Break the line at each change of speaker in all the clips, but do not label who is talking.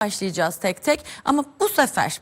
başlayacağız tek tek. Ama bu sefer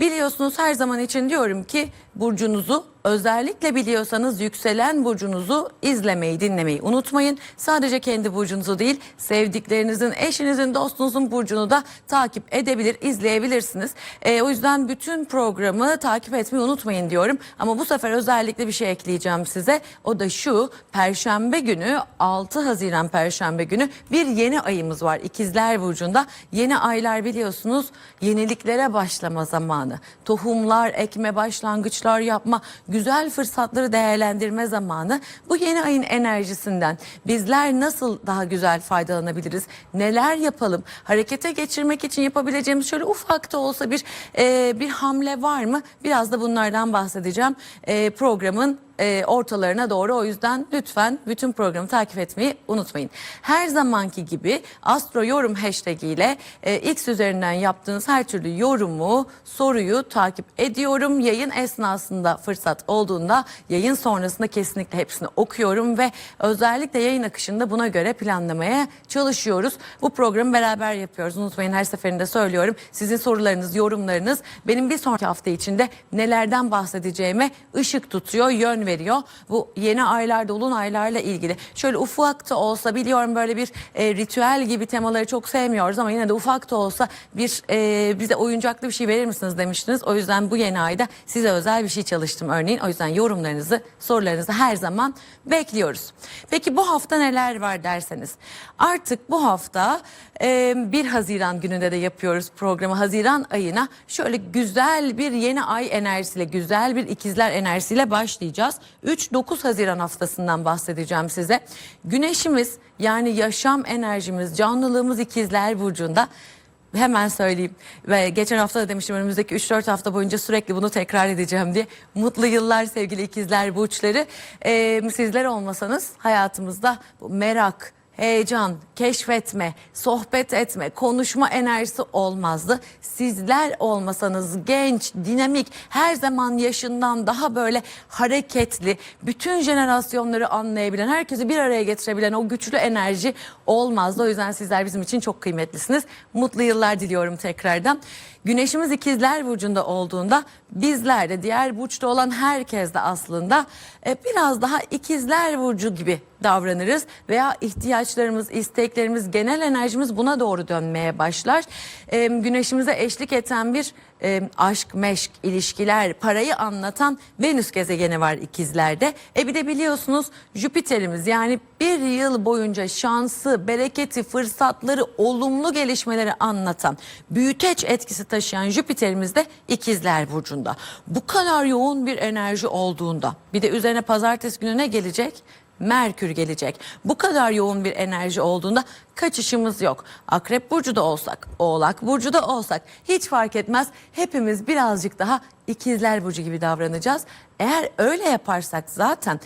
biliyorsunuz her zaman için diyorum ki burcunuzu özellikle biliyorsanız yükselen burcunuzu izlemeyi dinlemeyi unutmayın. Sadece kendi burcunuzu değil sevdiklerinizin eşinizin dostunuzun burcunu da takip edebilir izleyebilirsiniz. Ee, o yüzden bütün programı takip etmeyi unutmayın diyorum ama bu sefer özellikle bir şey ekleyeceğim size o da şu Perşembe günü 6 Haziran Perşembe günü bir yeni ayımız var İkizler Burcu'nda yeni aylar biliyorsunuz yeniliklere başlama zamanı. Tohumlar, ekme, başlangıçlar yapma, güzel fırsatları değerlendirme zamanı. Bu yeni ayın enerjisinden bizler nasıl daha güzel faydalanabiliriz? Neler yapalım? Harekete geçirmek için yapabileceğimiz şöyle ufak da olsa bir e, bir hamle var mı? Biraz da bunlardan bahsedeceğim. E, programın e, ortalarına doğru o yüzden lütfen bütün programı takip etmeyi unutmayın. Her zamanki gibi Astro Yorum hashtag ile e, X üzerinden yaptığınız her türlü yorumu, soruyu takip ediyorum. Yayın esnasında fırsat olduğunda yayın sonrasında kesinlikle hepsini okuyorum ve özellikle yayın akışında buna göre planlamaya çalışıyoruz. Bu programı beraber yapıyoruz. Unutmayın her seferinde söylüyorum. Sizin sorularınız, yorumlarınız benim bir sonraki hafta içinde nelerden bahsedeceğime ışık tutuyor, yön veriyor. Bu yeni aylarda, olun aylarla ilgili. Şöyle ufak da olsa biliyorum böyle bir e, ritüel gibi temaları çok sevmiyoruz ama yine de ufak da olsa bir e, bize oyuncaklı bir şey verir misiniz demiştiniz. O yüzden bu yeni ayda size özel bir şey çalıştım örneğin. O yüzden yorumlarınızı, sorularınızı her zaman bekliyoruz. Peki bu hafta neler var derseniz. Artık bu hafta e, 1 Haziran gününde de yapıyoruz programı. Haziran ayına şöyle güzel bir yeni ay enerjisiyle, güzel bir ikizler enerjisiyle başlayacağız. 3-9 Haziran haftasından bahsedeceğim size. Güneşimiz yani yaşam enerjimiz, canlılığımız ikizler burcunda. Hemen söyleyeyim ve geçen hafta da demiştim önümüzdeki 3-4 hafta boyunca sürekli bunu tekrar edeceğim diye. Mutlu yıllar sevgili ikizler burçları. Ee, sizler olmasanız hayatımızda merak, heyecan, keşfetme, sohbet etme, konuşma enerjisi olmazdı. Sizler olmasanız genç, dinamik, her zaman yaşından daha böyle hareketli, bütün jenerasyonları anlayabilen, herkesi bir araya getirebilen o güçlü enerji olmazdı. O yüzden sizler bizim için çok kıymetlisiniz. Mutlu yıllar diliyorum tekrardan. Güneşimiz ikizler burcunda olduğunda bizler de diğer burçta olan herkes de aslında e, biraz daha ikizler burcu gibi davranırız veya ihtiyaçlarımız, isteklerimiz, genel enerjimiz buna doğru dönmeye başlar. E, güneşimize eşlik eden bir e, aşk, meşk, ilişkiler, parayı anlatan Venüs gezegeni var ikizlerde. E bir de biliyorsunuz Jüpiter'imiz yani bir yıl boyunca şansı, bereketi, fırsatları, olumlu gelişmeleri anlatan, büyüteç etkisi taşıyan Jüpiter'imiz de ikizler burcunda. Bu kadar yoğun bir enerji olduğunda bir de üzerine pazartesi günü ne gelecek? Merkür gelecek. Bu kadar yoğun bir enerji olduğunda kaçışımız yok. Akrep burcu da olsak, Oğlak burcu da olsak hiç fark etmez. Hepimiz birazcık daha ikizler burcu gibi davranacağız. Eğer öyle yaparsak zaten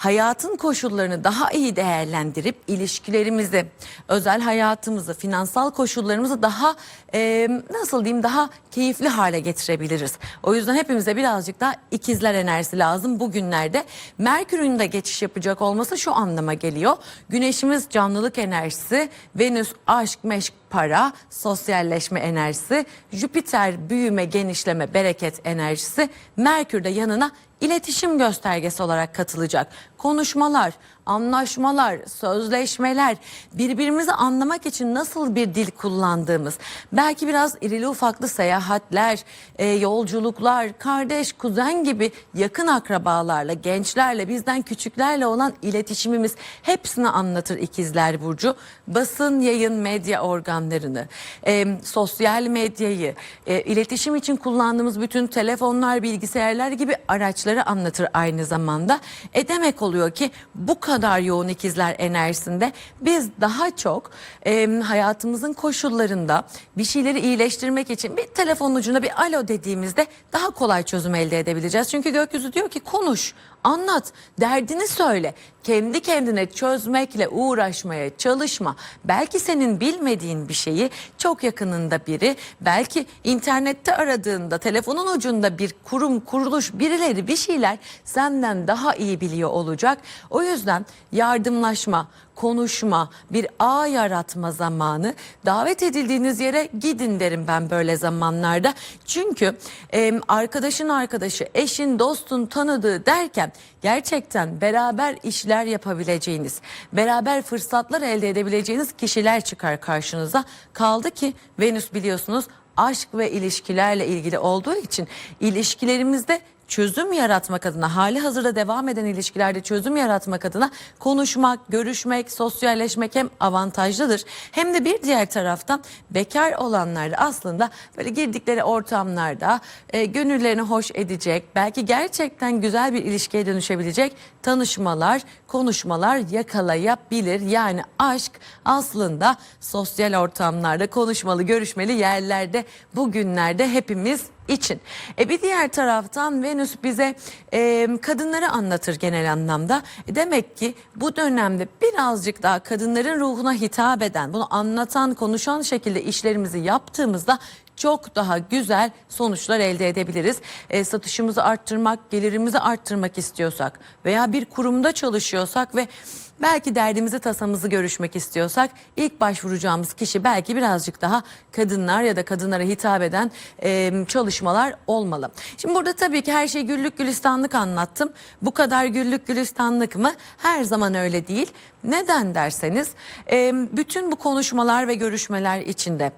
hayatın koşullarını daha iyi değerlendirip ilişkilerimizi, özel hayatımızı, finansal koşullarımızı daha e, nasıl diyeyim daha keyifli hale getirebiliriz. O yüzden hepimize birazcık daha ikizler enerjisi lazım bugünlerde. Merkür'ün de geçiş yapacak olması şu anlama geliyor. Güneşimiz canlılık enerjisi, Venüs aşk, meşk, para, sosyalleşme enerjisi, Jüpiter büyüme, genişleme, bereket enerjisi, Merkür de yanına iletişim göstergesi olarak katılacak. Konuşmalar, anlaşmalar, sözleşmeler, birbirimizi anlamak için nasıl bir dil kullandığımız, belki biraz irili ufaklı seyahatler, e, yolculuklar, kardeş, kuzen gibi yakın akrabalarla, gençlerle, bizden küçüklerle olan iletişimimiz hepsini anlatır ikizler Burcu. Basın, yayın, medya organlarını, e, sosyal medyayı, e, iletişim için kullandığımız bütün telefonlar, bilgisayarlar gibi araçları anlatır aynı zamanda. E demek oluyor ki bu kadar yoğun ikizler enerjisinde biz daha çok e, hayatımızın koşullarında bir şeyleri iyileştirmek için bir telefonun ucuna bir alo dediğimizde daha kolay çözüm elde edebileceğiz. Çünkü gökyüzü diyor ki konuş, anlat, derdini söyle. Kendi kendine çözmekle uğraşmaya çalışma. Belki senin bilmediğin bir şeyi çok yakınında biri, belki internette aradığında telefonun ucunda bir kurum, kuruluş, birileri bir şeyler senden daha iyi biliyor olacak. O yüzden yardımlaşma, konuşma, bir ağ yaratma zamanı. Davet edildiğiniz yere gidin derim ben böyle zamanlarda. Çünkü e, arkadaşın arkadaşı, eşin, dostun tanıdığı derken gerçekten beraber işler yapabileceğiniz, beraber fırsatlar elde edebileceğiniz kişiler çıkar karşınıza. Kaldı ki Venüs biliyorsunuz aşk ve ilişkilerle ilgili olduğu için ilişkilerimizde çözüm yaratmak adına hali hazırda devam eden ilişkilerde çözüm yaratmak adına konuşmak, görüşmek, sosyalleşmek hem avantajlıdır hem de bir diğer taraftan bekar olanlar da aslında böyle girdikleri ortamlarda e, gönüllerini hoş edecek, belki gerçekten güzel bir ilişkiye dönüşebilecek tanışmalar, konuşmalar yakalayabilir. Yani aşk aslında sosyal ortamlarda konuşmalı, görüşmeli yerlerde bugünlerde hepimiz için. E bir diğer taraftan Venüs bize e, kadınları anlatır genel anlamda. E demek ki bu dönemde birazcık daha kadınların ruhuna hitap eden, bunu anlatan, konuşan şekilde işlerimizi yaptığımızda çok daha güzel sonuçlar elde edebiliriz. E, satışımızı arttırmak, gelirimizi arttırmak istiyorsak veya bir kurumda çalışıyorsak ve belki derdimizi tasamızı görüşmek istiyorsak ilk başvuracağımız kişi belki birazcık daha kadınlar ya da kadınlara hitap eden e, çalışmalar olmalı. Şimdi burada tabii ki her şey güllük gülistanlık anlattım. Bu kadar güllük gülistanlık mı? Her zaman öyle değil. Neden derseniz e, bütün bu konuşmalar ve görüşmeler içinde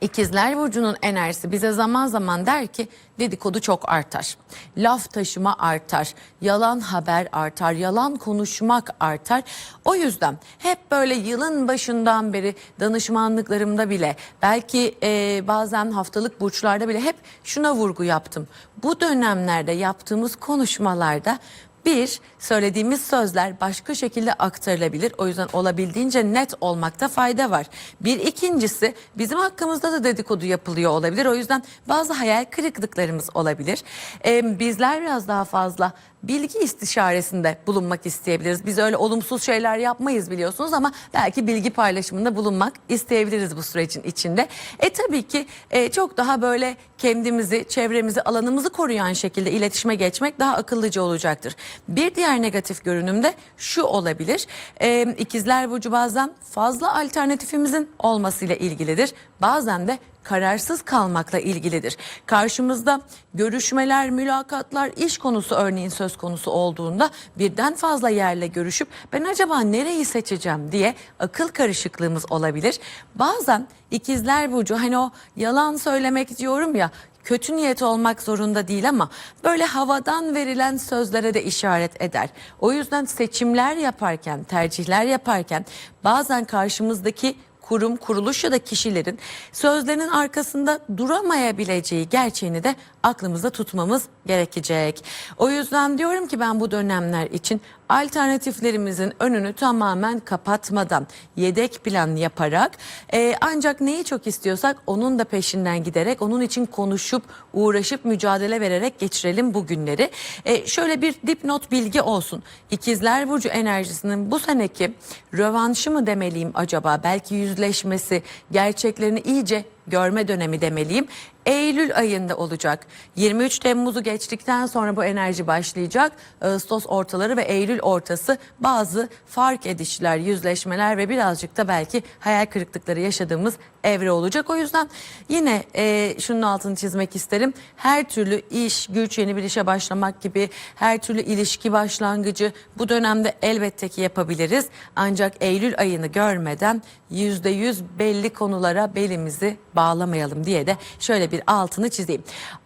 İkizler Burcu'nun enerjisi bize zaman zaman der ki dedikodu çok artar. Laf taşıma artar, yalan haber artar, yalan konuşmak artar. O yüzden hep böyle yılın başından beri danışmanlıklarımda bile belki e, bazen haftalık burçlarda bile hep şuna vurgu yaptım. Bu dönemlerde yaptığımız konuşmalarda bir, söylediğimiz sözler başka şekilde aktarılabilir. O yüzden olabildiğince net olmakta fayda var. Bir ikincisi bizim hakkımızda da dedikodu yapılıyor olabilir. O yüzden bazı hayal kırıklıklarımız olabilir. Ee, bizler biraz daha fazla bilgi istişaresinde bulunmak isteyebiliriz. Biz öyle olumsuz şeyler yapmayız biliyorsunuz ama belki bilgi paylaşımında bulunmak isteyebiliriz bu sürecin içinde. E tabii ki e, çok daha böyle kendimizi, çevremizi, alanımızı koruyan şekilde iletişime geçmek daha akıllıca olacaktır. Bir diğer negatif görünümde şu olabilir. E, ikizler burcu bazen fazla alternatifimizin olmasıyla ilgilidir. Bazen de kararsız kalmakla ilgilidir. Karşımızda görüşmeler, mülakatlar, iş konusu örneğin söz konusu olduğunda birden fazla yerle görüşüp ben acaba nereyi seçeceğim diye akıl karışıklığımız olabilir. Bazen ikizler burcu hani o yalan söylemek diyorum ya kötü niyet olmak zorunda değil ama böyle havadan verilen sözlere de işaret eder. O yüzden seçimler yaparken, tercihler yaparken bazen karşımızdaki kurum, kuruluş ya da kişilerin sözlerinin arkasında duramayabileceği gerçeğini de aklımızda tutmamız gerekecek. O yüzden diyorum ki ben bu dönemler için alternatiflerimizin önünü tamamen kapatmadan yedek plan yaparak e, ancak neyi çok istiyorsak onun da peşinden giderek onun için konuşup uğraşıp mücadele vererek geçirelim bu günleri. E, şöyle bir dipnot bilgi olsun. İkizler Burcu enerjisinin bu seneki rövanşı mı demeliyim acaba? Belki yüzleşmesi, gerçeklerini iyice görme dönemi demeliyim. Eylül ayında olacak. 23 Temmuz'u geçtikten sonra bu enerji başlayacak. Ağustos ortaları ve Eylül ortası bazı fark edişler, yüzleşmeler ve birazcık da belki hayal kırıklıkları yaşadığımız evre olacak. O yüzden yine e, şunun altını çizmek isterim. Her türlü iş, güç, yeni bir işe başlamak gibi her türlü ilişki başlangıcı bu dönemde elbette ki yapabiliriz. Ancak Eylül ayını görmeden yüzde yüz belli konulara belimizi bağlamayalım diye de şöyle bir altını çizeyim.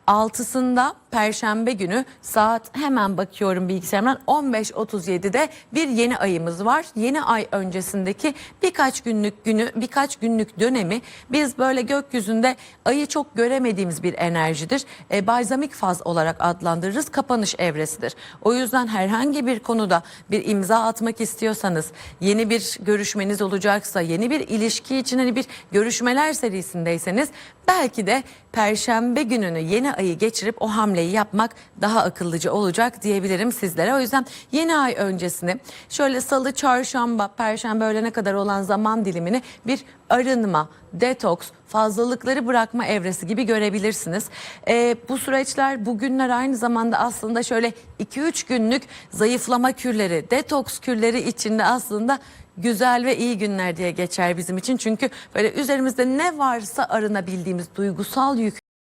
Altısında Perşembe günü saat hemen bakıyorum bilgisayarımdan 15.37'de bir yeni ayımız var. Yeni ay öncesindeki birkaç günlük günü birkaç günlük dönemi biz böyle gökyüzünde ayı çok göremediğimiz bir enerjidir. E, balzamik faz olarak adlandırırız. Kapanış evresidir. O yüzden herhangi bir konuda bir imza atmak istiyorsanız yeni bir görüşmeniz olacaksa yeni bir ilişki için hani bir görüşmeler serisindeyseniz belki de Perşembe gününü yeni ayı geçirip o hamleyi yapmak daha akıllıca olacak diyebilirim sizlere. O yüzden yeni ay öncesini şöyle salı, çarşamba, perşembe öğlene kadar olan zaman dilimini bir arınma, detoks, fazlalıkları bırakma evresi gibi görebilirsiniz. Ee, bu süreçler, bu günler aynı zamanda aslında şöyle 2-3 günlük zayıflama kürleri, detoks kürleri içinde aslında güzel ve iyi günler diye geçer bizim için. Çünkü böyle üzerimizde ne varsa arınabildiğimiz duygusal yük